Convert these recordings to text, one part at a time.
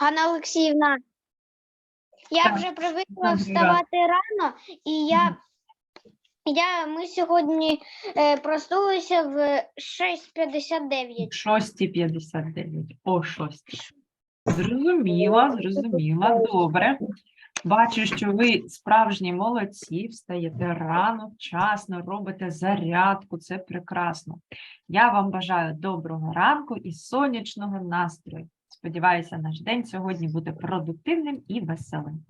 Ганна Олексіївна, я вже привикла вставати рано, і я, я ми сьогодні е, проснулися в 6.59. 6.59. О 6. Зрозуміла, зрозуміла. Добре. Бачу, що ви справжні молодці, встаєте рано, вчасно, робите зарядку. Це прекрасно. Я вам бажаю доброго ранку і сонячного настрою. Сподіваюся, наш день сьогодні буде продуктивним і веселим.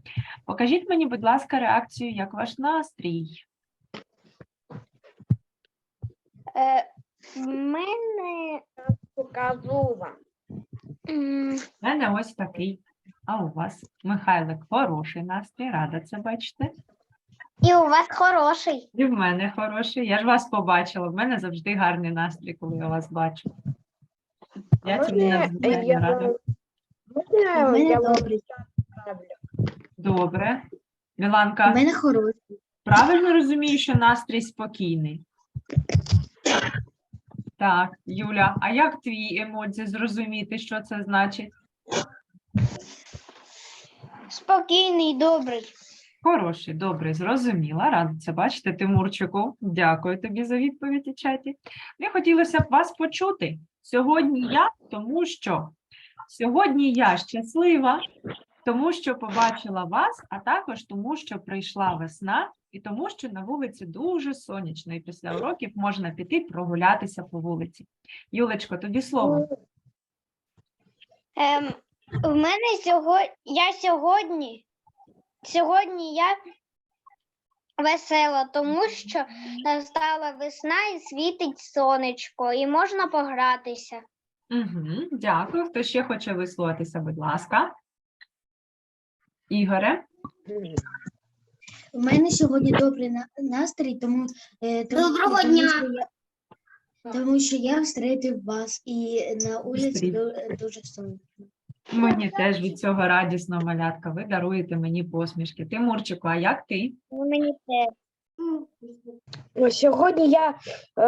Покажіть мені, будь ласка, реакцію, як ваш настрій. Е, в мене Покажу вам. У мене ось такий. А у вас, Михайлик, хороший настрій, рада це бачити. і у вас хороший. І в мене хороший. Я ж вас побачила. В мене завжди гарний настрій, коли я вас бачу. Я цьому Можна надзвичайно рада. Можна мене я вам добрий. Добре. У мене хороший. правильно розумію, що настрій спокійний? Так, Юля, а як твій емодзі зрозуміти, що це значить? Спокійний, добрий. Хороший, добре, зрозуміла. Рада це бачити, Тимурчику. Дякую тобі за відповідь у чаті. Мені хотілося б вас почути. Сьогодні я, тому що сьогодні я щаслива, тому що побачила вас, а також тому, що прийшла весна, і тому, що на вулиці дуже сонячно, і після уроків можна піти прогулятися по вулиці. Юлечко, тобі слово. Ем, в мене сьогодні, я сьогодні, сьогодні я весела, тому що настала весна і світить сонечко, і можна погратися. Угу, дякую. Хто ще хоче висловитися, будь ласка. Ігоре. У мене сьогодні добрий на- настрій, тому, е, тому, Доброго тому, дня! Що я, тому що я встрітив вас і на вулиці Зустрів. ду- дуже сонячно. Мені теж від цього радісно, малятка. Ви даруєте мені посмішки. Тимурчику, а як ти? Ну, Мені теж. Ну, Сьогодні я е,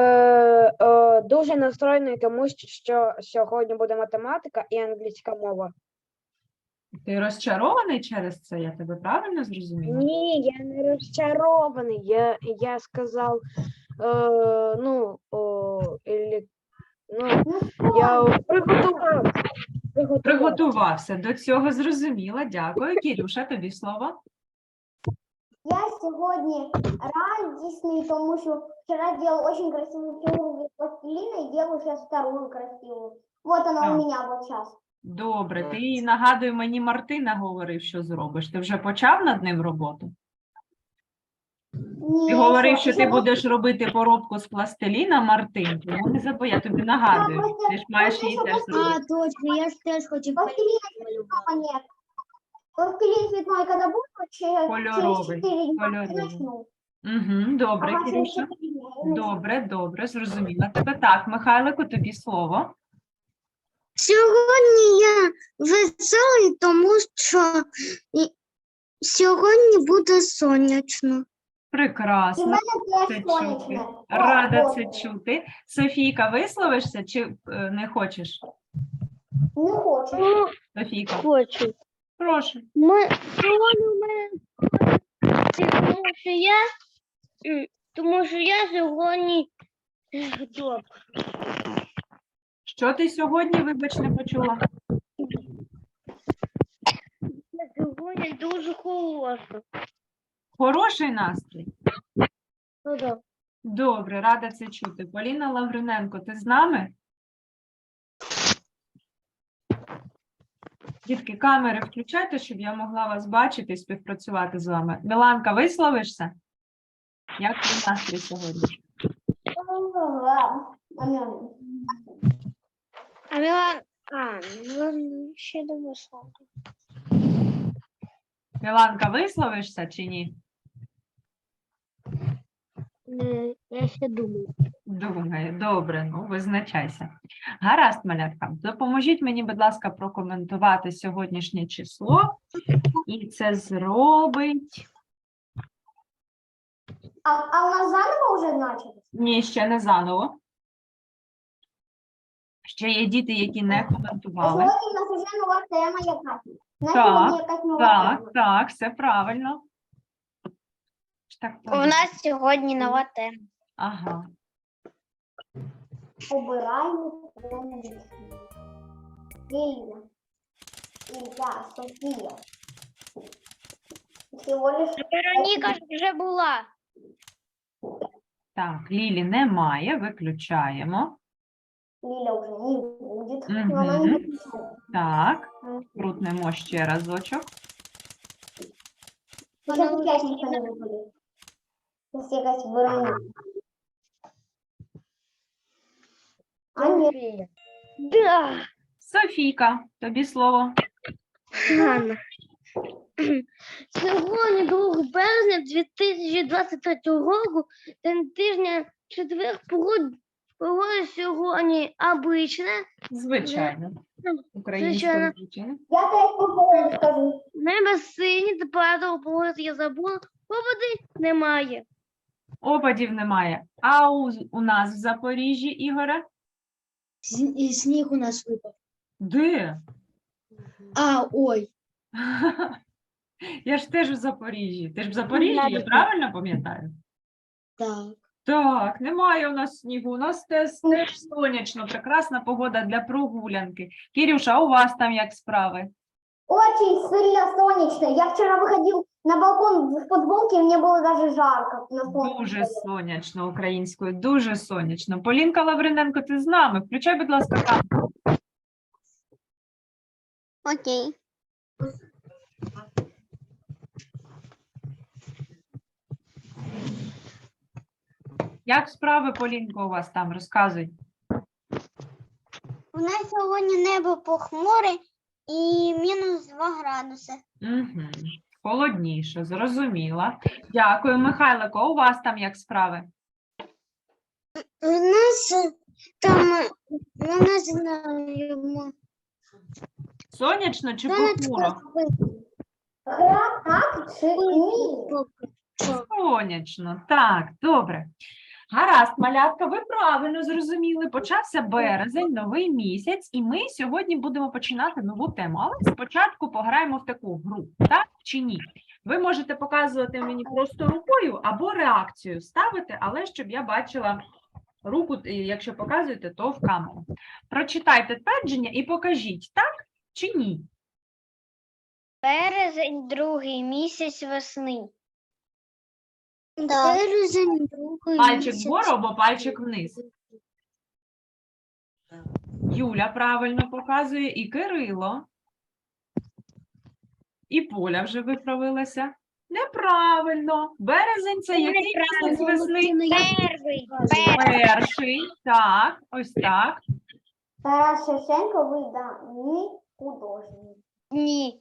е, дуже настроєний, тому що- сьогодні буде математика і англійська мова. Ти розчарований через це? Я тебе правильно зрозуміла? Ні, я не розчарований. Я, я сказав, е, ну, о, ілі- ну, я приготував. Приготував. Приготувався до цього, зрозуміла. Дякую. Кірюша, тобі слово. Я сьогодні радісний, тому що вчера делал очень красивую фигуру из пластилина и делаю сейчас вторую красивую. Вот она у меня вот сейчас. Добре, ти нагадуй мені, Мартина говорив, що зробиш. Ти вже почав над ним роботу? Ти говорив, що ти будеш робити поробку з пластиліна, Мартин. Тому не забудь, я тобі нагадую. Ти ж маєш її теж А, точно, я ж теж хотів Пластилина малювати. нет. Через, Кольоровый, через 4 дня кольоровый. начну. Угу, добре, Ага, через Кірюша. 4 дня. Добре, добре, зрозуміла тебе. Так, Михайлику, тобі слово. Сьогодні я веселий, тому що сьогодні буде сонячно. І в Прекрасно. мене Це теж чути. Рада це чути. Софійка, висловишся чи е, не хочеш? Не хочу. Софійка, Хочу. Прошу. Ми, тому що я, тому що я сьогодні добре. Що ти сьогодні, вибач, не почула? Сьогодні дуже холодно. Хороший настрій? Ну, да. Добре, рада це чути. Поліна Лавриненко, ти з нами? Дітки, камери включайте, щоб я могла вас бачити і співпрацювати з вами. Міланка, висловишся? Як твій настрій сьогодні? А Мілан, а, Мілан ще не вийшла. Міланка, висловишся чи ні? Е, Я ще думаю. Думаю, добре, ну визначайся. Гаразд, малятка, допоможіть мені, будь ласка, прокоментувати сьогоднішнє число. І це зробить. А, а у нас заново уже начали? Ні, ще не заново. Ще є діти, які не коментували. сьогодні в нас вже нова тема. На Так, Так, так, все правильно. Так, У нас сьогодні нова тема. ага. Обираємо. Лілія, Ілля, Софія. Всього лиш Вероніка ж вже була. Так, Лілі немає, виключаємо. Ліля вже не буде. Мгм. Вона не буде. Так, крутнемо ще разочок. Сейчас участника не виходить. Зараз якась Вероніка. А ні, Да. Софійка, тобі слово. Ганна. Сьогодні 2 березня 2023 року, день тижня четвер, погода, сьогодні обична, Звичайно. Українською Звичайно. звичайно. я теж по поводу скажу. небо синє, температура погоди я забула, поводи немає. Опадів немає. А у, у нас в Запоріжжі, Ігоре? Сні- і Сніг у нас випав. Де? А, ой. Я ж теж в Запоріжжі. Ти ж в Запоріжжі, я правильно пам'ятаю? Так. Так, немає у нас снігу. У нас теж, теж сонячно, прекрасна погода для прогулянки. Кірюша, а у вас там як справи? Очень сильно солнечно. Я вчера выходил на балкон в футболке, и мне было даже жарко на солнце. Дуже сонячно українською, дуже сонячно. Полінка Лавриненко, ти з нами. Включай, будь ласка, камеру. Окей. Як справи, Полінко, у вас там? Розказуй. У нас сьогодні небо похмуре і мінус 2 градуси. Угу. Холодніше, зрозуміла. Дякую, Михайлико. У вас там як справи? У нас там, у нас не знаю, Сонячно чи похмуро? Так чи ні? Сонячно, так, добре. Гаразд, малятка, ви правильно зрозуміли. Почався березень, новий місяць, і ми сьогодні будемо починати нову тему. Але спочатку пограємо в таку гру, так чи ні? Ви можете показувати мені просто рукою або реакцію ставити, але щоб я бачила руку, якщо показуєте, то в камеру. Прочитайте твердження і покажіть, так чи ні? Березень, другий місяць весни. Другий Пальчик вгору або пальчик вниз. Юля правильно показує, і Кирило. І Поля вже виправилася. Неправильно. Березень це який місяць весни? Перший. Перший. Так, ось так. Тарас Шевченко художник. Ні.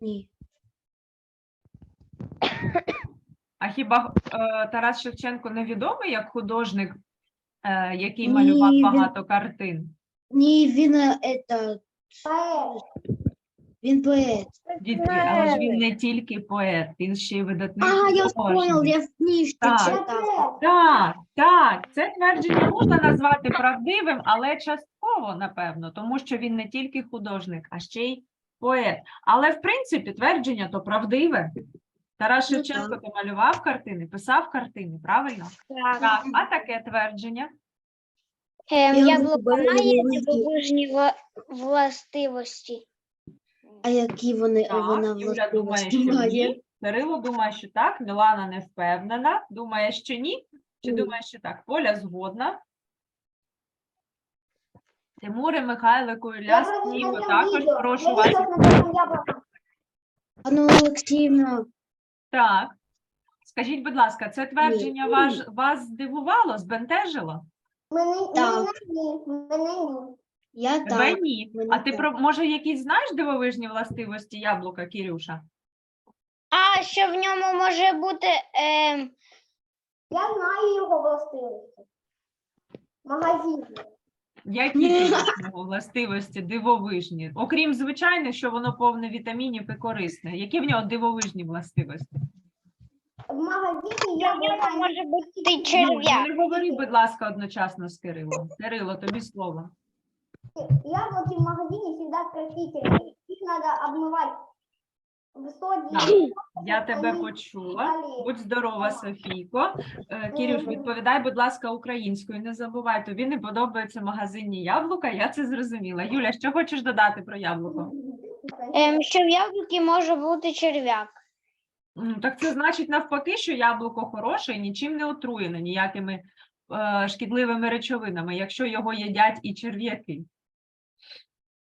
Ні. А хіба е, Тарас Шевченко невідомий як художник, е, який Ні, малював він- багато картин? Ні, він е, это, Поет. він поет. Дітки, але ж він не тільки поет, він ще й видатний А, я художник. понял, я в Так. читав. Так, так, це твердження можна назвати правдивим, але частково, напевно, тому що він не тільки художник, а ще й поет. Але в принципі твердження то правдиве. Тарас Ну, Шевченко то малював картини, писав картини, правильно? Так, а таке твердження. Ем, Я яблуко має дивовижні властивості. А які вони Так, вона Юля думає, властивості що має? ні. Кирило думає, що так. Мілана не впевнена. Думає, що ні. Чи думає, що так? Поля згодна. Тимуре, Михайлику, смотрела також прошу вас. Ану, Олексіївна, Так. Скажіть, будь ласка, це твердження ваш, вас здивувало, збентежило? Мене Так. ні. Мене ні. я Тебе так. ні. мене А ти так. про може якісь знаєш дивовижні властивості яблука, Кірюша? А що в ньому може бути ем, Я знаю його властивості. Магазин. Які Ні. його властивості дивовижні? Окрім звичайно, що воно повне вітамінів і корисне. Які в нього дивовижні властивості? в магазині я була може бути черв'як. не говори, будь ласка, одночасно з Кирилом. Кирило, тобі слово. яблоки в магазине всегда красители. Их надо обмывать. Так, Я тебе почула. Будь здорова, Софійко. Е, Кірюш, відповідай, будь ласка, українською. Не забувай, тобі не подобаються магазинні яблука. Я це зрозуміла. Юля, що хочеш додати про яблуко? Ем, що в яблукі може бути черв'як. Так це значить навпаки, що яблуко хороше і нічим не отруєне, ніякими е, шкідливими речовинами, якщо його їдять і черв'яки.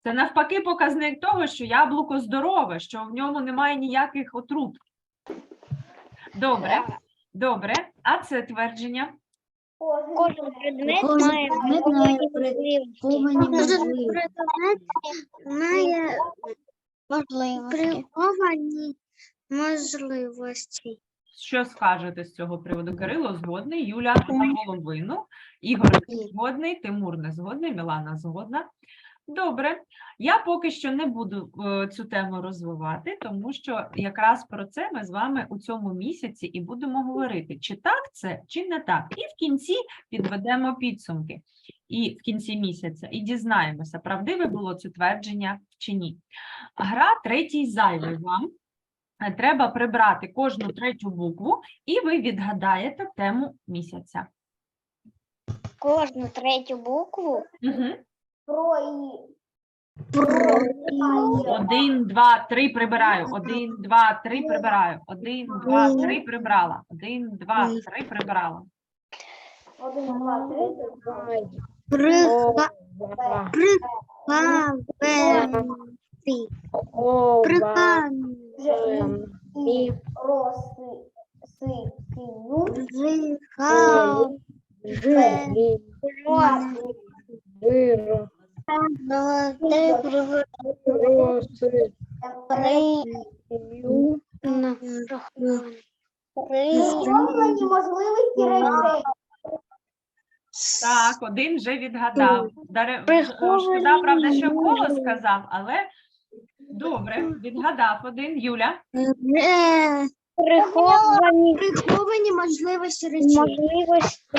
Це навпаки показник того, що яблуко здорове, що в ньому немає ніяких отрут. Добре, добре. А це твердження? Кожен предмет Кожен має предмет має можливості. Можливості. має приховані можливості. Що скажете з цього приводу? Кирило згодний, Юля наполовину, Ігор згодний, Тимур не згодний, Мілана згодна. Добре, я поки що не буду е, цю тему розвивати, тому що якраз про це ми з вами у цьому місяці і будемо говорити, чи так це, чи не так. І в кінці підведемо підсумки і в кінці місяця і дізнаємося, правдиве було це твердження чи ні. Гра третій зайвий вам. Е, Треба прибрати кожну третю букву, і ви відгадаєте тему місяця. Кожну третю букву Угу. Про и Один, два, три прибираю. Один, два, три прибираю. Один, два, три прибрала. Один, два, три прибрала. один, два, три. Приховані. ова, Приховані. ем, і Росы, сы, кию. Можливості речей. Так, один вже відгадав. Даре... Шкода, правда, що голос сказав, але добре, відгадав один. Юля. Е, приховані Приховані можливості речей. можливості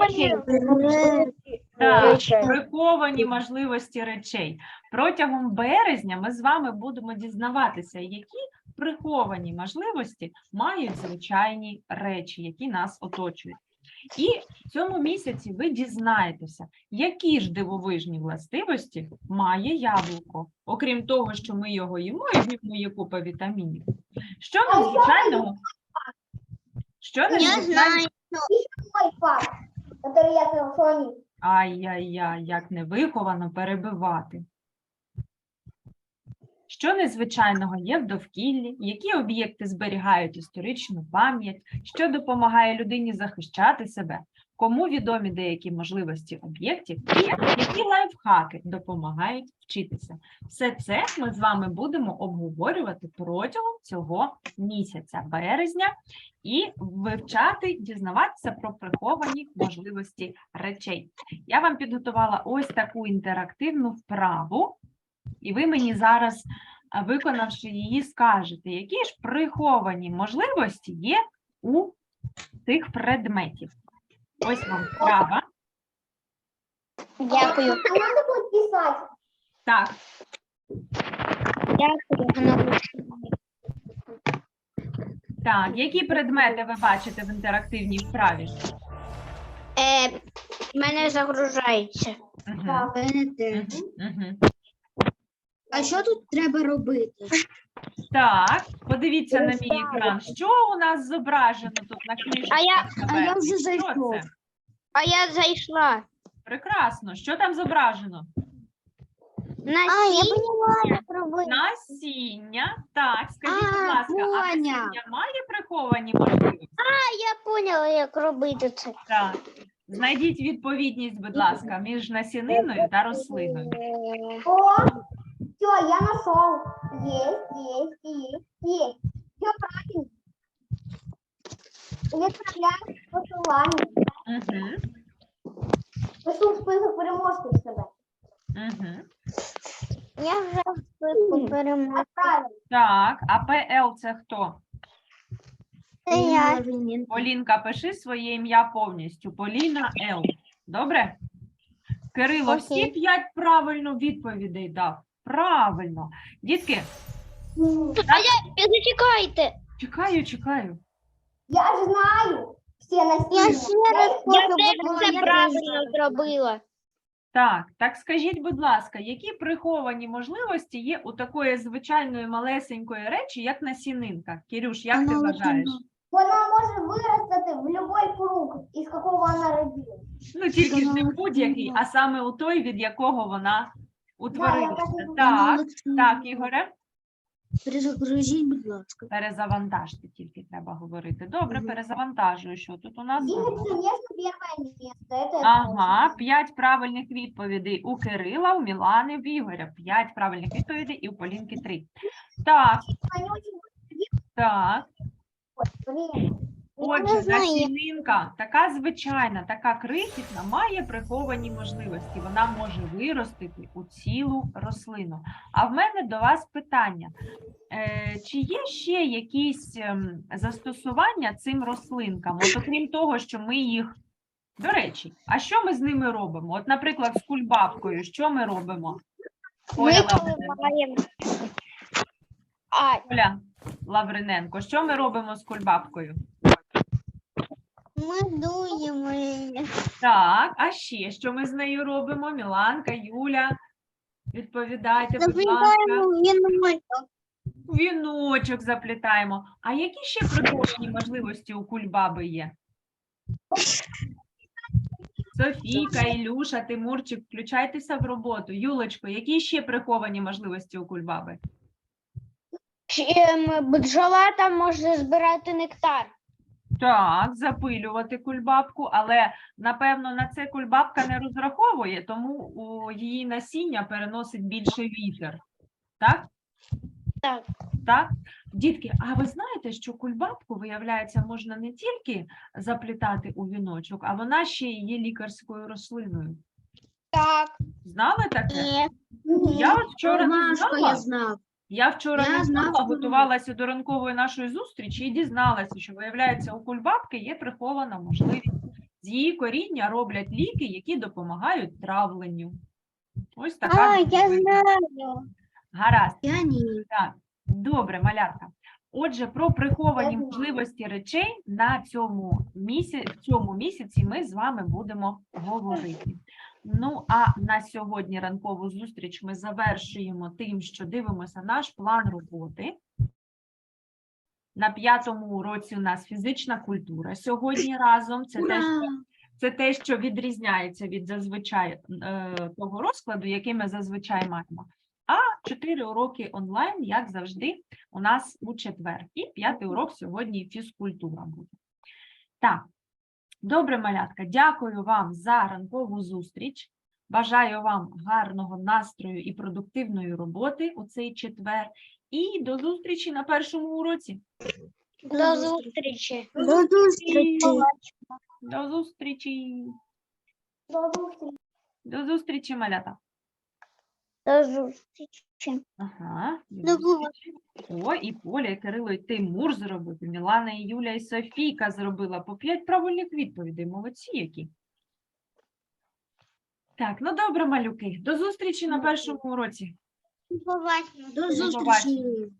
речей. Так, Речей. приховані можливості речей. Протягом березня ми з вами будемо дізнаватися, які приховані можливості мають звичайні речі, які нас оточують. І в цьому місяці ви дізнаєтеся, які ж дивовижні властивості має яблуко, окрім того, що ми його їмо і в ньому є купа вітамінів. Що надзвичайного? Що Я надзвичайного? знаю. Который я. Ай-яй-яй, як невиховано перебивати. Що незвичайного є в довкіллі, які об'єкти зберігають історичну пам'ять, що допомагає людині захищати себе, кому відомі деякі можливості об'єктів, і які лайфхаки допомагають вчитися. Все це ми з вами будемо обговорювати протягом цього місяця, березня, і вивчати, дізнаватися про приховані можливості речей. Я вам підготувала ось таку інтерактивну вправу, і ви мені зараз, виконавши її, скажете, які ж приховані можливості є у цих предметів. Ось вам вправа. Дякую. А надо будет писать. Так, Дякую. так, які предмети ви бачите в інтерактивній вправі? Е, мене загружається. А що тут треба робити? Так, подивіться на мій екран. Що у нас зображено тут на книжці? А я- а я вже зайшов. А я зайшла. Прекрасно. Що там зображено? На А, я поняла, робити. Насіння. Так, скажіть, будь А, ласка, а насіння має приховані можливості? Я поняла, як робити це. Так. Знайдіть відповідність, будь ласка, між насіниною та рослиною. О, все, я нашел. Есть, есть, есть, есть. Все правильно. Відправляю посилання. Угу. Пишу список переможців себе. Угу. Я вже в списку. Так, а ПЛ це хто? Це я. Полінка, пиши своє ім'я повністю. Поліна Л. Добре? Кирило, всі Окей. п'ять правильно відповідей дав. Правильно. Дітки, Зачекайте. чекаю, чекаю. Я ж знаю все на Я ще раз Я теж все правильно зробила. Так, так скажіть, будь ласка, які приховані можливості є у такої звичайної малесенької речі, як насінинка? Кірюш, як ти вважаєш? Вона може виростати в будь-який фрукт, із якого вона родилась. Ну, тільки ж не Вона будь-який, а саме у той, від якого вона утворилася. кажу, Так, так, Ігоре, Перезагрузіть, будь ласка. перезавантажте тільки треба говорити. Добре, перезавантажую. Що тут у нас? Ага, п'ять правильних відповідей у Кирила, у Мілани, в Ігоря. П'ять правильних відповідей і у Полінки три. Так, так. Отже, насінинка, така звичайна, така крихітна, має приховані можливості. Вона може виростити у цілу рослину. А в мене до вас питання: е, чи є ще якісь ем, застосування цим рослинкам? От окрім того, що ми їх. До речі, а що ми з ними робимо? От, наприклад, з кульбабкою, що ми робимо? Ми Оля Лавриненко. Оля Лавриненко, що ми робимо з кульбабкою? Ми дуємо її. Так, а ще що ми з нею робимо? Міланка, Юля, відповідайте, будь ласка. Заплітаємо віночок. Віночок заплітаємо. А які ще приховані можливості у кульбаби є? Софійка, Ілюша, Тимурчик, включайтеся в роботу. Юлечко, які ще приховані можливості у кульбаби? ем, бджола там може збирати нектар. Так, запилювати кульбабку, але напевно на це кульбабка не розраховує, тому у її насіння переносить більше вітер. Так? Так. Так? Дітки, а ви знаєте, що кульбабку, виявляється, можна не тільки заплітати у віночок, а вона ще й є лікарською рослиною. Так. Знали таке? Ні. Я от вчора не знала. я знав. Я вчора Я не знала, знала, готувалася до ранкової нашої зустрічі і дізналася, що виявляється, у кульбабки є прихована можливість. З її коріння роблять ліки, які допомагають травленню. Ось така. А, я знаю. Гаразд. Я ні. Так, добре, малятка. Отже, про приховані можливості речей на цьому місяці, в цьому місяці ми з вами будемо говорити. Ну а на сьогодні ранкову зустріч ми завершуємо тим, що дивимося наш план роботи. На п'ятому уроці у нас фізична культура. Сьогодні разом це те, що це те, що відрізняється від зазвичай е, того розкладу, який ми зазвичай маємо. А чотири уроки онлайн, як завжди, у нас у четвер. І п'ятий урок сьогодні фізкультура буде. Так, добре, малятка, дякую вам за ранкову зустріч. Бажаю вам гарного настрою і продуктивної роботи у цей четвер. І до зустрічі на першому уроці. До зустрічі. До зустрічі. До зустрічі. До зустрічі. Малята. До зустрічі. Ага. до зустрічі. О, і Поля, і Кирило, і Тимур зробив, і Мілана, і Юля, і Софійка зробила по п'ять правильних відповідей. Молодці які. Так, ну добре, малюки. До зустрічі на першому уроці. Побачимо. До побачення. зустрічі.